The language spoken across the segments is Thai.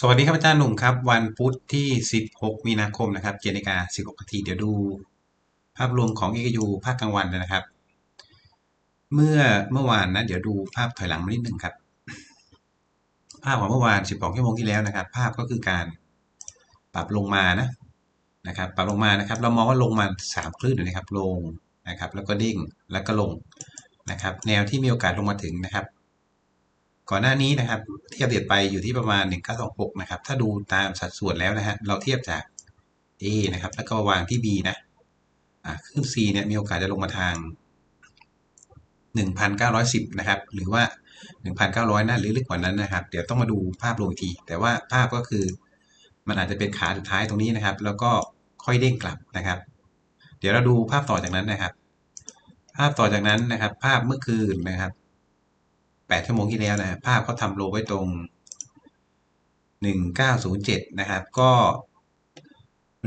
สวัสดีครับอาจารย์หนุ่มครับ วันพุธที่ 16 มีนาคมนะครับเจนาฬิกา16นาทีเดี๋ยวดู ภาพรวมของ EKU ภาคกลางวันนะครับ เมื่อเมื่อวานนะ เดี๋ยวดูภาพถอยหลังมานิดหนึ่งครับ ภาพของเมื่อวาน 12ชั่วโมงที่แล้วนะครับ ภาพก็คือการปรับลงมานะนะครับ ปรับลงมานะครับ เรามองว่าลงมา 3 คลื่นนะครับ ลงนะครับ แล้วก็ดิ่งแล้วก็ลงนะครับ แนวที่มีโอกาสลงมาถึงนะครับ ก่อนหน้านี้นะครับเที่อัปเดไปอยู่ที่ประมาณ 1926 นะครับ ถ้าดูตามสัดส่วนแล้วนะฮะเราเทียบจาก A นะครับ แล้วก็วางที่ B นะอ่าขึ้น C เนี่ยมีโอกาสจะลงมาทาง 1,910 นะครับ หรือว่า 1,900นะหรือลึกกว่านั้นนะครับ เดี๋ยวต้องมาดูภาพรวมอีกที แต่ว่าภาพก็คือมันอาจจะเป็นขาสุดท้ายตรงนี้นะครับ แล้วก็ค่อยเด้งกลับนะครับ เดี๋ยวเราดูภาพต่อจากนั้นนะครับ ภาพต่อจากนั้นนะครับ ภาพเมื่อคืนนะครับ แปดชั่วโมงที่แล้วนะภาพเขาทำโลไว้ตรงหนึ่งเก้าศูนะครับ ก็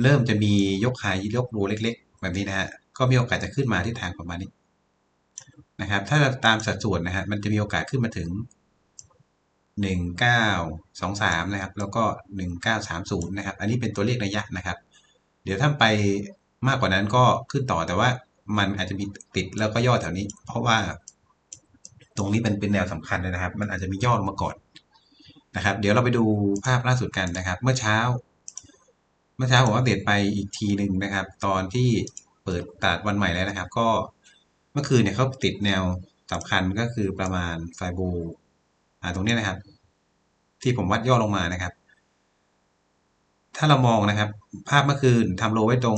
เริ่มจะมียกหายยกโลเล็ก ๆ แบบนี้นะฮะก็มีโอกาสจะขึ้นมาที่ทางประมาณนี้นะครับ ถ้าตามสัดส่วนนะฮะมันจะมีโอกาสขึ้นมาถึงหนึ่งเก้าสองสามนะครับ แล้วก็หนึ่งเก้าสามศูนย์นะครับ อันนี้เป็นตัวเลขระยะนะครับ เดี๋ยวถ้าไปมากกว่านั้นก็ขึ้นต่อแต่ว่ามันอาจจะมีติดแล้วก็ย่อแถวนี้ เพราะว่า ตรงนี้เป็นเป็นแนวสำคัญเลยนะครับ มันอาจจะมีย่อลงมาก่อนนะครับ เดี๋ยวเราไปดูภาพล่าสุดกันนะครับ เมื่อเช้า เมื่อเช้าผมอัปเดตไปอีกทีหนึ่งนะครับ ตอนที่เปิดตลาดวันใหม่แล้วนะครับ ก็เมื่อคืนเนี่ยเขาติดแนวสำคัญก็คือประมาณไฟโบอ่าตรงนี้นะครับ ที่ผมวัดย่อลงมานะครับ ถ้าเรามองนะครับ ภาพเมื่อคืนทำโลไว้ตรง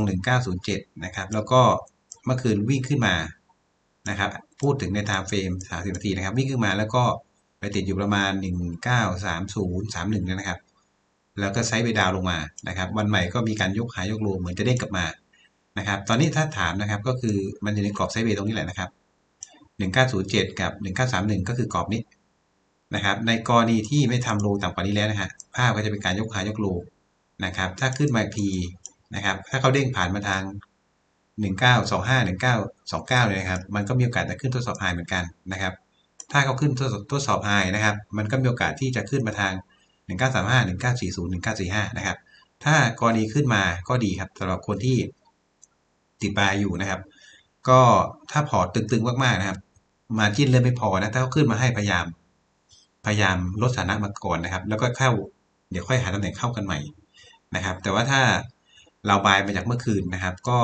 1907 นะครับ แล้วก็เมื่อคืนวิ่งขึ้นมานะครับ พูดถึงในไทม์เฟรม 30 นาทีนะครับวิ่งขึ้นมาแล้วก็ไปติดอยู่ประมาณ 1930 31นะครับ แล้วก็ไซด์ไปดาวลงมานะครับ วันใหม่ก็มีการยกหายยกโลเหมือนจะเด้งกลับมานะครับ ตอนนี้ถ้าถามนะครับก็คือมันอยู่ในกรอบไซด์เวย์ตรงนี้แหละนะครับ 1907 กับ 1931 ก็คือกรอบนี้นะครับ ในกรณีที่ไม่ทำโลต่ำกว่านี้แล้วนะฮะภาพก็จะเป็นการยกหายยกโลนะครับ ถ้าขึ้นมาอีกทีนะครับ ถ้าเขาเด้งผ่านมาทาง 1925 1929เลยนะครับ มันก็มีโอกาสจะขึ้นทดสอบไฮเหมือนกันนะครับ ถ้าเขาขึ้นทดสอบทดสอบไฮนะครับ มันก็มีโอกาสที่จะขึ้นมาทาง 1935 1940 1945 นะครับ ถ้ากรณีขึ้นมาก็ดีครับสำหรับคนที่ติดบายอยู่นะครับ ก็ถ้าพอร์ตตึงๆมากๆนะครับ มาจิ้นเริ่มไม่พอนะ ถ้าเขาขึ้นมาให้พยายาม พยายามลดสถานะมาก่อนนะครับ แล้วก็เข้า เดี๋ยวค่อยหาตำแหน่งเข้ากันใหม่นะครับ แต่ว่าถ้าเราบายมาจากเมื่อคืนนะครับ ก็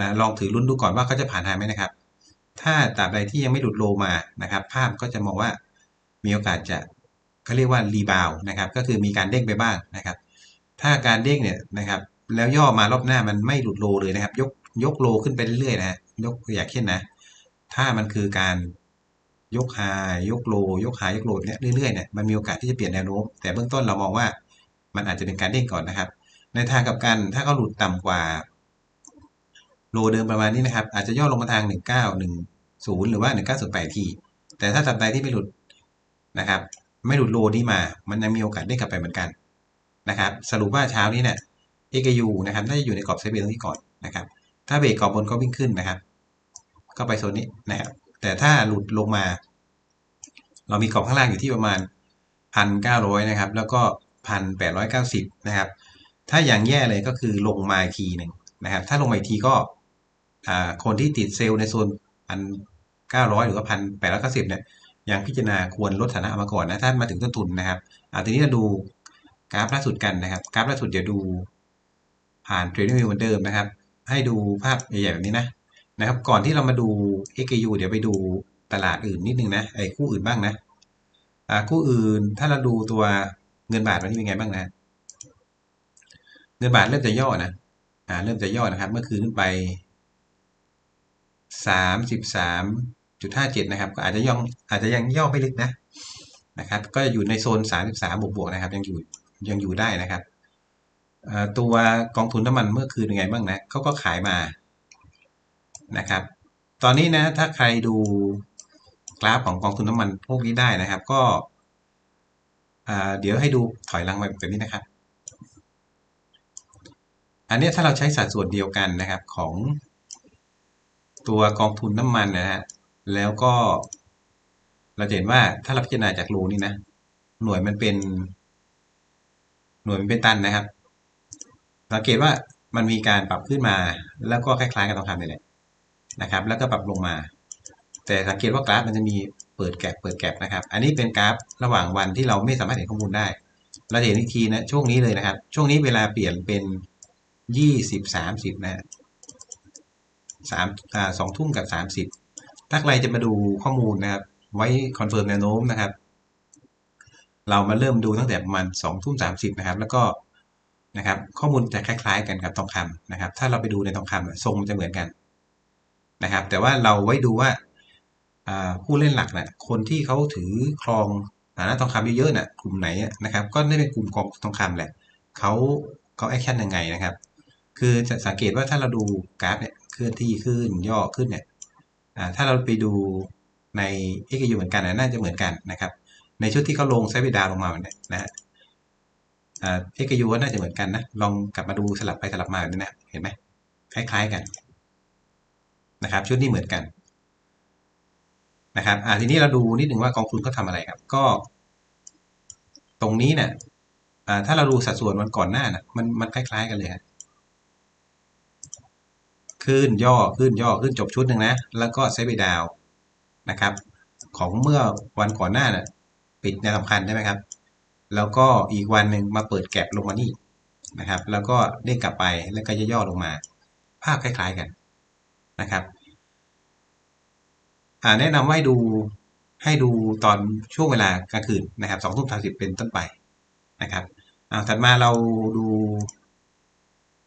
นะลองถือรุ่นดูก่อนว่าเขาจะผ่านทางไหมนะครับ ถ้าตราบใดที่ยังไม่หลุดโลมานะครับ ภาพก็จะมองว่ามีโอกาสจะเขาเรียกว่ารีบาวนะครับก็คือมีการเด้งไปบ้างนะครับ ถ้าการเด้งเนี่ยนะครับแล้วย่อมารอบหน้ามันไม่หลุดโลเลยนะครับ ยกยกโลขึ้นไปเรื่อยๆนะยกอยากเช่นนะ ถ้ามันคือการยกหายกโล ยกหายกโลเนี่ยเรื่อยๆเนี่ยมันมีโอกาสที่จะเปลี่ยนแนวโน้ม แต่เบื้องต้นเรามองว่ามันอาจจะเป็นการเด้งก่อนนะครับ ในทางกับกันถ้าเขาหลุดต่ำกว่า โลเดิมประมาณนี้นะครับ อาจจะย่อลงมาทาง 1910 หรือว่า 1908 ที แต่ถ้าตัดใดที่ไม่หลุดนะครับ ไม่หลุดโลนี้มา มันยังมีโอกาสได้กลับไปเหมือนกันนะครับ สรุปว่าเช้านี้เนี่ย AKU นะครับน่าจะอยู่ในกรอบไซเบรตรงนี้ก่อนนะครับ ถ้าเบรกกรอบบนก็วิ่งขึ้นนะครับ ก็ไปโซนนี้นะครับ แต่ถ้าหลุดลงมา เรามีกรอบข้างล่างอยู่ที่ประมาณ 1,900 นะครับ แล้วก็ 1,890 นะครับ ถ้าอย่างแย่เลยก็คือลงมาอีกทีหนึ่งนะครับ ถ้าลงมาอีกทีก็ คนที่ติดเซลล์ในโซนพันเก้าร้อยหรือว่าพันแปดร้อยเก้าสิบเนี่ยยังพิจารณาควรลดฐานะมาก่อนนะถ้ามาถึงต้นทุนนะครับอาทีนี้เราดูกราฟล่าสุดกันนะครับ กราฟล่าสุดเดี๋ยวดูผ่านเทรดดิ้งวิวเหมือนเดิมนะครับ ให้ดูภาพใหญ่ๆแบบนี้นะนะครับ ก่อนที่เรามาดู XAU เดี๋ยวไปดูตลาดอื่นนิดนึงนะไอ้คู่อื่นบ้างนะอ่าคู่อื่นถ้าเราดูตัวเงินบาทวันนี้เป็นไงบ้างนะ เงินบาทเริ่มจะย่อนะอ่าเริ่มจะย่อนะครับ เมื่อคืนขึ้นไป สามสิบสามจุดห้าเจ็ดนะครับ ก็อาจจะย่องอาจจะยังย่อไม่ลึกนะนะครับ ก็อยู่ในโซนสามสิบสามบวกๆนะครับ ยังอยู่ยังอยู่ได้นะครับตัวกองทุนน้ำมันเมื่อคืนยังไงบ้างนะเขาก็ขายมานะครับ ตอนนี้นะถ้าใครดูกราฟของกองทุนน้ำมันพวกนี้ได้นะครับ ก็เดี๋ยวให้ดูถอยหลังมาแบบนี้นะครับ อันนี้ถ้าเราใช้สัดส่วนเดียวกันนะครับของ ตัวกองทุนน้ำมันนะฮะแล้วก็ เราเห็นว่าถ้าเราพิจารณาจากรูนี่นะหน่วยมันเป็น หน่วยมันเป็นตันนะครับสังเกตว่ามันมีการปรับขึ้นมา แล้วก็คล้ายๆกับทองคำนี่แหละนะครับ แล้วก็ปรับลงมา แต่สังเกตว่ากราฟมันจะมีเปิดแกลบเปิดแกลบนะครับ อันนี้เป็นกราฟระหว่างวันที่เราไม่สามารถเห็นข้อมูลได้ เราเห็นอีกทีนะช่วงนี้เลยนะครับ ช่วงนี้เวลาเปลี่ยนเป็นยี่สิบสามสิบนะ สามสองทุ่มกับสามสิบถ้าใครจะมาดูข้อมูลนะครับ ไว้คอนเฟิร์มแนวโน้มนะครับ เรามาเริ่มดูตั้งแต่ประมาณสองทุ่มสามสิบนะครับ แล้วก็นะครับ ข้อมูลจะคล้ายๆ กันกับทองคำนะครับ ถ้าเราไปดูในทองคำทรงมันจะเหมือนกันนะครับ แต่ว่าเราไว้ดูว่าผู้เล่นหลักนะ่ะคนที่เขาถือครองฐานะทองคำเยอะๆนะ่ะกลุ่มไหนนะครับ ก็ได้เป็นกลุ่มของทองคำแหละเขาเขาแอคชั่นยังไงนะครับ คือจะสังเกตว่าถ้าเราดูกราฟเนี่ย เคลื่อนที่ขึ้นย่อขึ้นเนี่ยถ้าเราไปดูในเอกยูเหมือนกันนะน่าจะเหมือนกันนะครับ ในชุดที่เขาลงไซด์ดาลงมาเนี่ยนะเอกยูน่าจะเหมือนกันนะ ลองกลับมาดูสลับไปสลับมาแบบนี้นะเห็นไหมคล้าย ๆกันนะครับ ชุดนี้เหมือนกันนะครับอ่าทีนี้เราดูนิดหนึ่งว่ากองทุนเขาทาอะไรครับ ก็ ตรงนี้เนี่ยถ้าเราดูสัดส่วนวันก่อนหน้านะมันมันคล้าย ๆ กันเลยครับ ขึ้นย่อขึ้นย่อขึ้นจบชุดหนึ่งนะ แล้วก็เซฟไปดาวนะครับ ของเมื่อวันก่อนหน้าน่ะปิดในสำคัญใช่ไหมครับ แล้วก็อีกวันหนึ่งมาเปิดแก็บลงมานี่นะครับ แล้วก็เด้งกลับไปแล้วก็ย่อลงมา ภาพคล้าย ๆกันนะครับแนะนำว่าให้ดูให้ดูตอนช่วงเวลากลางคืนนะครับสองทุ่มสามสิบเป็นต้นไปนะครับถัดมาเราดู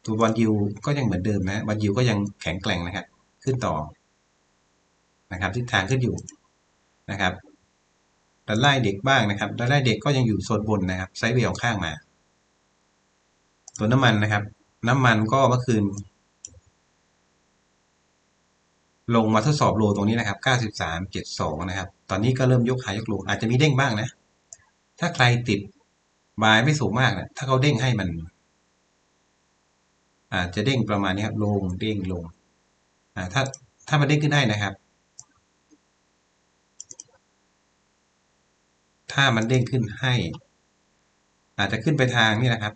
ตัวบอลยูก็ยังเหมือนเดิมนะบอลยูก็ยังแข็งแกร่งนะครับ ขึ้นต่อนะครับทิศทางขึ้นอยู่นะครับดันไล่เด็กบ้างนะครับดันไล่เด็กก็ยังอยู่โซนบนนะครับไซด์เวย์ของข้างมา ตัวน้ำมันนะครับ น้ำมันก็เมื่อคืน ลงมาทดสอบโลตรงนี้นะครับ 93.72 นะครับ ตอนนี้ก็เริ่มยกขายยกโลอาจจะมีเด้งบ้างนะ ถ้าใครติดบายไม่สูงมากนะถ้าเขาเด้งให้มัน จจะเด้งประมาณนี้ครับลงเด้งลงถ้าถ้ามันเด้งขึ้นได้นะครับ ถ้ามันเด้งขึ้นให้ อาจจะขึ้นไปทางนี่นะครับ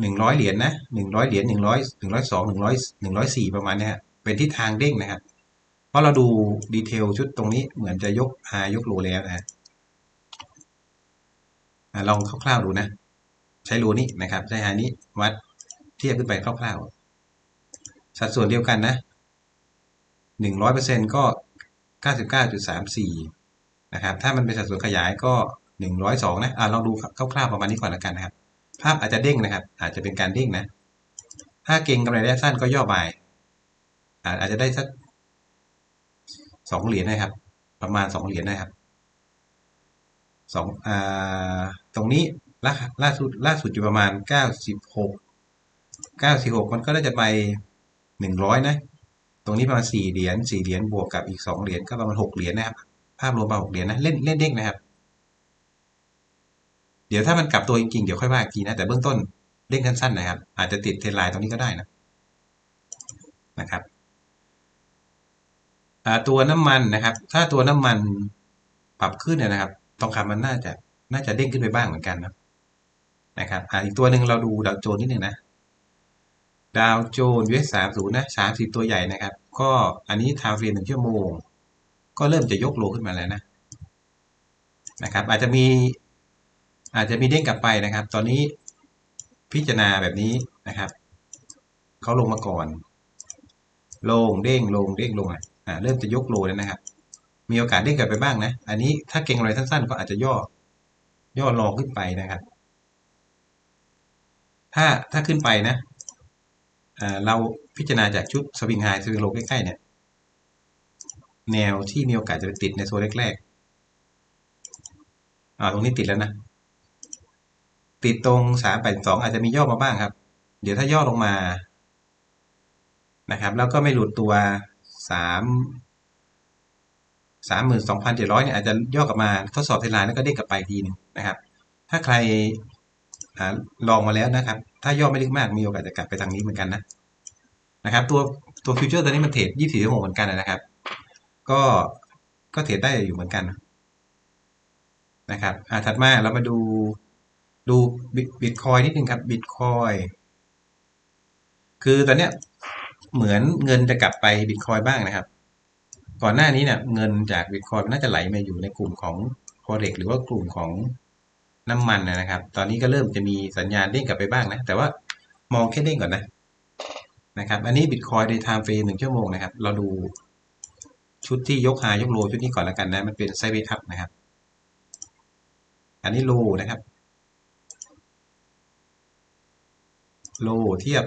หนึ่งร้อยเหรียญนะหนึ่งร้อยเหรียญหนึ่งร้อยหนึ่งร้อยสองหนึ่งร้อยหนึ่งร้อยสี่ประมาณนี้เป็นทิศทางเด้งนะครับ เพราะเราดูดีเทลชุดตรงนี้เหมือนจะยกหายกโลแล้วนะฮะลองคร่าวๆดูนะ ใช้โลนี้นะครับ ใช้หานี้วัด เทียบขึ้นไปคร่าวๆ สัดส่วนเดียวกันนะหนึ่งร้อยเปอร์เซ็นก็เก้าสิบเก้าจุดสามสี่นะครับ ถ้ามันเป็นสัดส่วนขยายก็หนึ่งร้อยสองนะอ่าลองดูคร่าวๆประมาณนี้ก่อนแล้วกันนะครับ ภาพอาจจะเด้งนะครับ อาจจะเป็นการเด้งนะ ถ้าเก่งกำไรระยะสั้นก็ย่อบาย อาจจะได้สักสองเหรียญนะครับ ประมาณสองเหรียญนะครับสองอ่าตรงนี้ล่าล่าสุดล่าสุดอยู่ประมาณเก้าสิบหก เก้าสิบหกมันก็น่าจะไปหนึ่งร้อยนะ ตรงนี้ประมาณสี่เหรียญสี่เหรียญบวกกับอีกสองเหรียญก็ประมาณหกเหรียญนะครับ ภาพรวมประมาณหกเหรียญนะ เล่นเล่นเด้งนะครับ เดี๋ยวถ้ามันกลับตัวจริงๆ เดี๋ยวค่อยว่าอีกทีนะ แต่เบื้องต้นเด้งสั้นๆนะครับ อาจจะติดเทรนไลน์ตรงนี้ก็ได้นะ นะครับตัวน้ำมันนะครับ ถ้าตัวน้ำมันปรับขึ้นเนี่ยนะครับ ทองคำมันน่าจะน่าจะเด้งขึ้นไปบ้างเหมือนกันนะนะครับอีกตัวหนึ่งเราดูดาวโจนนิดหนึ่งนะ ดาวโจนเวสสามศูนย์นะสามสิบตัวใหญ่นะครับ ก็อันนี้ทาวเฟรนหนึ่งชั่วโมง ก็เริ่มจะยกโลขึ้นมาแล้วนะนะครับ อาจจะมีอาจจะมีเด้งกลับไปนะครับ ตอนนี้พิจารณาแบบนี้นะครับเขาลงมาก่อน ลงเด้งลงเด้งลงอะอ่าเริ่มจะยกโลแล้วนะครับ มีโอกาสเด้งกลับไปบ้างนะ อันนี้ถ้าเก่งอะไรสั้นๆ ก็อาจจะย่อย่อรอขึ้นไปนะครับ ถ้าถ้าขึ้นไปนะ เราพิจารณาจากชุดสวิงไฮสวิงโลใกล้ๆเนี่ย แนวที่มีโอกาสจะไปติดในโซนแรกๆอ่าตรงนี้ติดแล้วนะ ติดตรงสามแปดสองอาจจะมีย่อมาบ้างครับ เดี๋ยวถ้าย่อลงมานะครับ แล้วก็ไม่หลุดตัวสามสามหมื่นสองพันเจ็ดร้อยเนี่ยอาจจะย่อกลับมาทดสอบเทลน์แล้วก็เด้งกลับไปทีนึงนะครับ ถ้าใคร ลองมาแล้วนะครับ ถ้าย่อไม่ลึกมากมีโอกาสจะกลับไปทางนี้เหมือนกันนะนะครับ ตัวตัวฟิวเจอร์ตัวนี้มันเทรดยี่สิบชั่วโมงเหมือนกันนะครับ ก็ก็เทรดได้อยู่เหมือนกันนะครับอ่าถัดมาเรามาดูดูบิตคอยนิดนึงครับบิตคอยคือตอนเนี้ยเหมือนเงินจะกลับไปบิตคอยบ้างนะครับ ก่อนหน้านี้เนี่ยเงินจากบิตคอยน่าจะไหลมาอยู่ในกลุ่มของ forex หรือว่ากลุ่มของ น้ำมันนะครับ ตอนนี้ก็เริ่มจะมีสัญญาณเด้งกลับไปบ้างนะ แต่ว่ามองแค่เด้งก่อนนะนะครับ อันนี้บิตคอยใน time frame หนึ่งชั่วโมงนะครับ เราดูชุดที่ยกหายกโลชุดนี้ก่อนแล้วกันนะ มันเป็นไซเวทับนะครับ อันนี้โลนะครับ โลเทียบ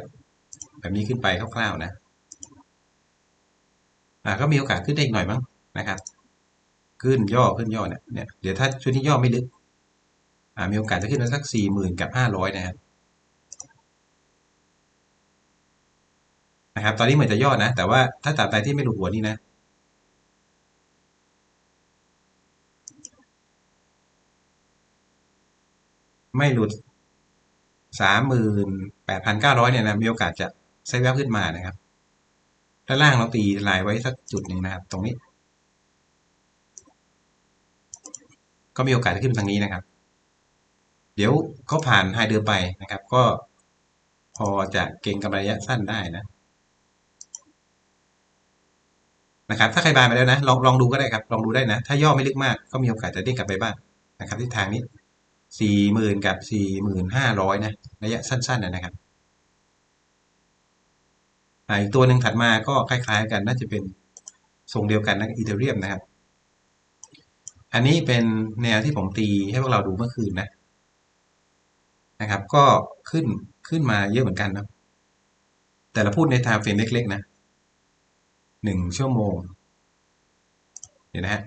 แบบนี้ขึ้นไปคร่าวๆนะ อ่าก็มีโอกาสขึ้นได้อีกหน่อยมั้งนะครับ ขึ้นย่อขึ้นย่อเนี่ยเนี่ยเดี๋ยวถ้าชุดนี้ย่อไม่ลึก มีโอกาสจะขึ้นมาสักสี่หมื่นกับห้าร้อยนะครับนะครับ ตอนนี้เหมือนจะย่อนะ แต่ว่าถ้าตราบใดที่ไม่หลุดหัวนี่นะ ไม่หลุดสามหมื่นแปดพันเก้าร้อยเนี่ยนะ มีโอกาสจะไซด์แวบขึ้นมานะครับด้านล่างเราตีลายไว้สักจุดหนึ่งนะครับ ตรงนี้ ก็มีโอกาสจะขึ้นทางนี้นะครับ เดี๋ยวเขาผ่านไฮเดิมไปนะครับ ก็พอจะเก่งกำไรระยะสั้นได้นะนะครับถ้าใครบายมาแล้วนะลองลองดูก็ได้ครับ ลองดูได้นะ ถ้าย่อไม่ลึกมากก็มีโอกาสจะเด้งกลับไปบ้างนะครับทิศทางนี้สี่หมื่นกับสี่หมื่นห้าร้อยนะระยะสั้นๆนะครับอีกตัวหนึ่งถัดมาก็คล้าย ๆ กันน่าจะเป็นทรงเดียวกันนะอีเทเรียมนะครับ อันนี้เป็นแนวที่ผมตีให้พวกเราดูเมื่อคืนนะ นะครับ ก็ขึ้นขึ้นมาเยอะเหมือนกันนะแต่เราพูดในไทม์เฟรมเล็กๆนะหนึ่งชั่วโมงเดี๋ยวนะฮะ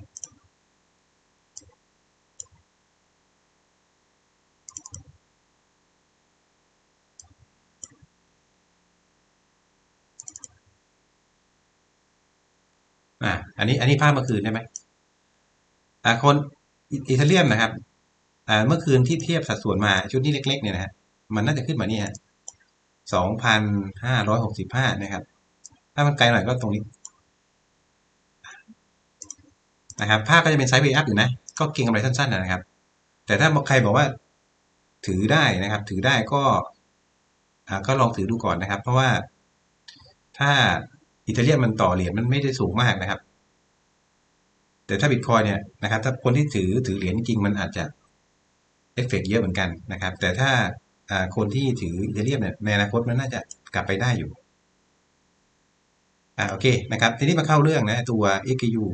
อ่าอันนี้อันนี้ภาพเมื่อคืนได้ไหมอ่าคนอิตาเลียนนะครับ เมื่อคืนที่เทียบสัดส่วนมาชุดนี้เล็ก ๆ เนี่ยนะฮะมันน่าจะขึ้นมาเนี่ยสองพันห้าร้อยหกสิบห้านะครับ ถ้ามันไกลหน่อยก็ตรงนี้นะครับภาพก็จะเป็นไซด์เวย์อัพอยู่นะ ก็เก็งกำไรสั้นๆนะครับ แต่ถ้าใครบอกว่าถือได้นะครับ ถือได้ก็ก็ลองถือดูก่อนนะครับ เพราะว่าถ้าอิตาเลียนมันต่อเหรียญมันไม่ได้สูงมากนะครับ แต่ถ้าบิตคอยเนี่ยนะครับ ถ้าคนที่ถือถือเหรียญจริงมันอาจจะ เอฟเฟกเยอะเหมือนกันนะครับ แต่ถ้าคนที่ถืออิตาเลียนเนี่ยในอนาคตมันน่าจะกลับไปได้อยู่อ่าโอเคนะครับ ทีนี้มาเข้าเรื่องนะตัว XAU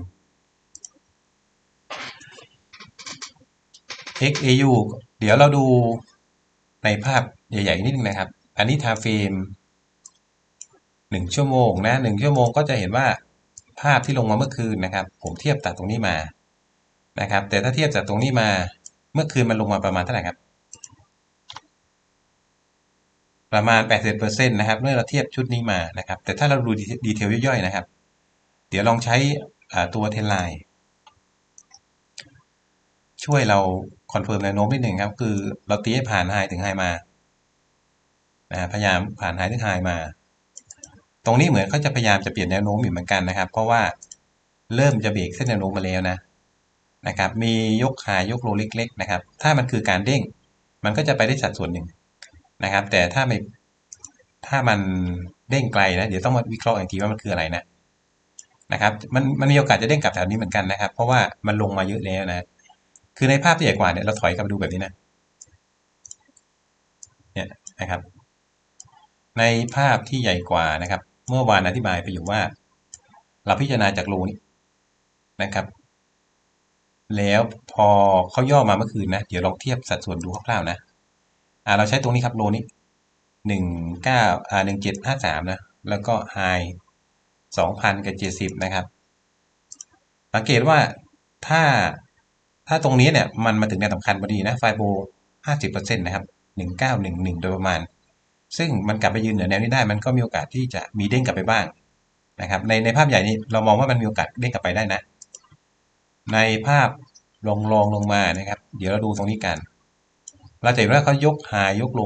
XAU เดี๋ยวเราดูในภาพใหญ่ๆนิดนึงนะครับ อันนี้ทาเฟรมหนึ่งชั่วโมงนะหนึ่งชั่วโมงก็จะเห็นว่าภาพที่ลงมาเมื่อคืนนะครับ ผมเทียบตัดตรงนี้มานะครับ แต่ถ้าเทียบจากตรงนี้มา มื่อคืนมันลงมาประมาณเท่าไหร่ครับ ประมาณ 80%นะครับเมื่อเราเทียบชุดนี้มานะครับ แต่ถ้าเราดูดีเทลย่อยๆนะครับ เดี๋ยวลองใช้ตัวเทนไลน์ช่วยเราคอนเฟิร์มแนวโน้มนิดหนึ่งครับ คือเราตีให้ผ่านไฮถึงไฮมานะพยายามผ่านไฮถึงไฮมา ตรงนี้เหมือนเขาจะพยายามจะเปลี่ยนแนวโน้มอยู่เหมือนกันนะครับ เพราะว่าเริ่มจะเบรกเส้นแนวโน้มมาแล้วนะ นะครับมียกหายยกโลเล็กๆนะครับ ถ้ามันคือการเด้ง มันก็จะไปได้สัดส่วนหนึ่งนะครับ แต่ถ้าไม่ถ้ามันเด้งไกลนะเดี๋ยวต้องมาวิเคราะห์อีกทีว่ามันคืออะไรนะนะครับ มันมันมีโอกาสจะเด้งกลับแถวนี้เหมือนกันนะครับ เพราะว่ามันลงมาเยอะแล้วนะคือในภาพที่ใหญ่กว่าเนี่ยเราถอยกลับมาดูแบบนี้นะเนี่ยนะครับ ในภาพที่ใหญ่กว่านะครับ เมื่อวานอธิบายไปอยู่ว่า เราพิจารณาจากโลนี้นะครับ แล้วพอเขาย่อมาเมื่อคืนนะ เดี๋ยวลองเทียบสัดส่วนดูคร่าวๆนะ อ่า เราใช้ตรงนี้ครับโลนี้หนึ่งเก้าอ่าหนึ่งเจ็ดห้าสามนะ แล้วก็ไฮสองพันกับเจ็ดสิบนะครับ สังเกตว่าถ้าถ้าตรงนี้เนี่ย มันมาถึงแนวสำคัญพอดีนะ ไฟโบห้าสิบเปอร์เซ็นต์นะครับหนึ่งเก้าหนึ่งหนึ่งโดยประมาณ ซึ่งมันกลับไปยืนเหนือแนวนี้ได้ มันก็มีโอกาสที่จะมีเด้งกลับไปบ้างนะครับ ในในภาพใหญ่นี้เรามองว่ามันมีโอกาสเด้งกลับไปได้นะ ในภาพลงลองลงมานะครับ เดี๋ยวเราดูตรงนี้กัน เราจะเห็นว่าเขายกหายยกโล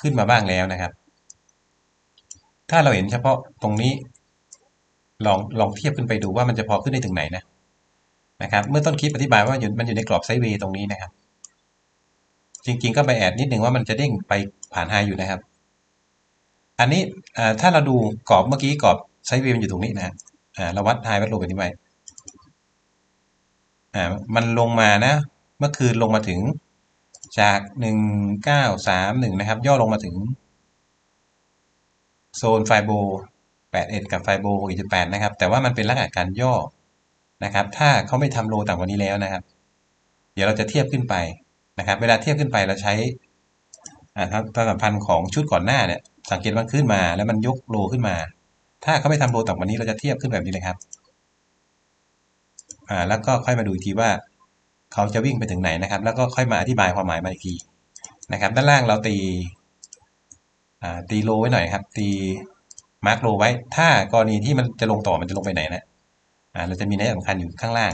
ขึ้นมาบ้างแล้วนะครับ ถ้าเราเห็นเฉพาะตรงนี้ ลองลองเทียบขึ้นไปดูว่ามันจะพอขึ้นได้ถึงไหนนะนะครับ เมื่อต้นคลิปอธิบายว่ามันอยู่ในกรอบไซด์เวย์ตรงนี้นะครับ จริงๆก็ไปแอดนิดนึงว่ามันจะเด้งไปผ่านไฮอยู่นะครับ อันนี้ถ้าเราดูกรอบเมื่อกี้กรอบไซด์เวย์มันอยู่ตรงนี้นะเราวัดไฮวัดโลแบบนี้ไว้ อ่ามันลงมานะ เมื่อคืนลงมาถึงจากหนึ่งเก้าสามหนึ่งนะครับ ย่อลงมาถึง โซนไฟโบแปดเอ็ดกับไฟโบหกจุดแปดนะครับ แต่ว่ามันเป็นลักษณะการย่อนะครับ ถ้าเขาไม่ทำโลต่ำกว่านี้แล้วนะครับ เดี๋ยวเราจะเทียบขึ้นไปนะครับ เวลาเทียบขึ้นไปเราใช้อ่าตัวสัมพันธ์ของชุดก่อนหน้าเนี่ย สังเกตว่าขึ้นมาแล้วมันยกโลขึ้นมา ถ้าเขาไม่ทำโลต่ำกว่านี้เราจะเทียบขึ้นแบบนี้เลยครับ อ่าแล้วก็ค่อยมาดูอีกทีว่าเขาจะวิ่งไปถึงไหนนะครับ แล้วก็ค่อยมาอธิบายความหมายมาอีกทีนะครับ ด้านล่างเราตีอ่าตีโลไว้หน่อยครับ ตีมาร์กโลไว้ ถ้ากรณีที่มันจะลงต่อมันจะลงไปไหนนะอ่าเราจะมีนัยสำคัญอยู่ข้างล่าง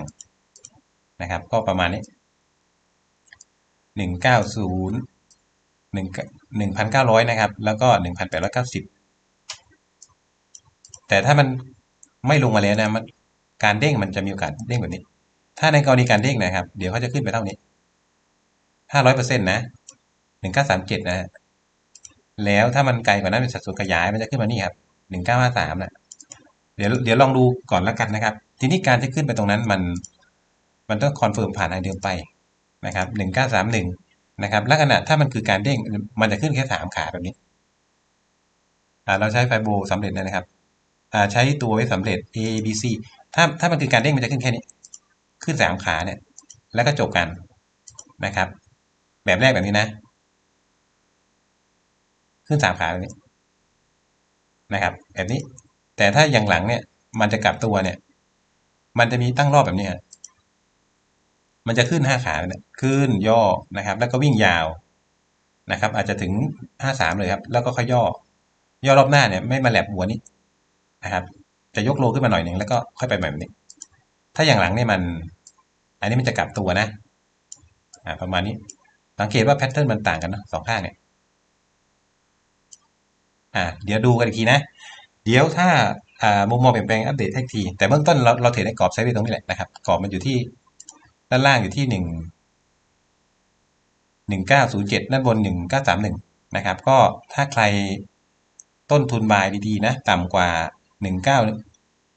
นะครับ ก็ประมาณนี้หนึ่งเก้าศูนย์หนึ่งหนึ่งพันเก้าร้อยนะครับ แล้วก็หนึ่งพันแปดร้อยเก้าสิบแต่ถ้ามันไม่ลงมาแล้วนะมัน การเด้งมันจะมีโอกาสเด้งแบบนี้ ถ้าในกรณีการเด้งนะครับ เดี๋ยวเขาจะขึ้นไปเท่านี้ห้าร้อยเปอร์เซ็นต์นะหนึ่งเก้าสามเจ็ดนะแล้วถ้ามันไกลกว่านั้นเป็นสัดส่วนขยายมันจะขึ้นมานี่ครับหนึ่งเก้าห้าสามนะเดี๋ยวเดี๋ยวลองดูก่อนแล้วกันนะครับ ทีนี้การที่ขึ้นไปตรงนั้นมัน มันต้องคอนเฟิร์มผ่านทางเดิมไปนะครับหนึ่งเก้าสามหนึ่งนะครับลักษณะถ้ามันคือการเด้งมันจะขึ้นแค่สามขาแบบนี้อ่าเราใช้ไฟโบสำเร็จนะครับอ่าใช้ตัวไว้สำเร็จ A B C ถ้าถ้ามันคือการเด้งมันจะขึ้นแค่นี้ ขึ้นสามขาเนี่ย แล้วก็จบกันนะครับ แบบแรกแบบนี้นะ ขึ้นสามขาแบบนี้นะครับ แบบนี้ แต่ถ้าอย่างหลังเนี่ย มันจะกลับตัวเนี่ย มันจะมีตั้งรอบแบบนี้ฮะมันจะขึ้นห้าขาเนี่ยขึ้นย่อนะครับ แล้วก็วิ่งยาวนะครับ อาจจะถึงห้าสามเลยครับ แล้วก็ค่อยย่อ ย่อรอบหน้าเนี่ย ไม่มาแหลบหัวนี้นะครับ จะยกโลขึ้นมาหน่อยหนึ่งแล้วก็ค่อยไปแบบนี้ ถ้าอย่างหลังเนี่ยมัน อันนี้มันจะกลับตัวนะ อ่าประมาณนี้ สังเกตว่าแพทเทิร์นมันต่างกันนะสองข้างเนี่ย อ่า เดี๋ยวดูกันอีกทีนะ เดี๋ยวถ้าอ่ามุมมองเปลี่ยนแปลงอัปเดตให้ที แต่เบื้องต้นเราเราเทรดในกรอบไซด์เวย์ตรงนี้แหละนะครับ กรอบมันอยู่ที่ด้านล่างอยู่ที่หนึ่งหนึ่งเก้าศูนย์เจ็ดด้านบนหนึ่งเก้าสามหนึ่งนะครับ ก็ถ้าใครต้นทุนบายดีๆนะ ต่ำกว่า หนึ่งเก้า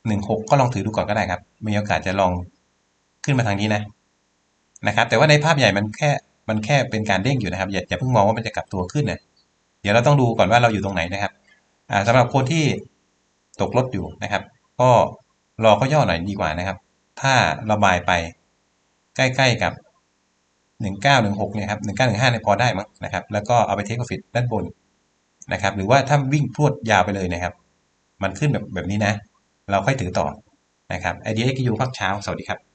หนึ่งหกก็ลองถือดูก่อนก็ได้ครับ มีโอกาสจะลองขึ้นมาทางนี้นะ นะครับ แต่ว่าในภาพใหญ่มันแค่มันแค่เป็นการเด้งอยู่นะครับ อย่าอย่าเพิ่งมองว่ามันจะกลับตัวขึ้นนะเดี๋ยวเราต้องดูก่อนว่าเราอยู่ตรงไหนนะครับ อ่าสำหรับคนที่ตกรถอยู่นะครับ ก็รอเขาย่อหน่อยดีกว่านะครับ ถ้าราบายไปใกล้ๆกับหนึ่งเก้าหนึ่งหกเนี่ยครับหนึ่งเก้าหนึ่งห้าเนี่ยพอได้มั้งนะครับ แล้วก็เอาไปเทคโปรฟิตด้านบนนะครับ หรือว่าถ้าวิ่งพรวดยาวไปเลยนะครับ มันขึ้นแบบแบบนี้นะ เราค่อยถือต่อนะครับไอเดียกิยูพักเช้า สวัสดีครับ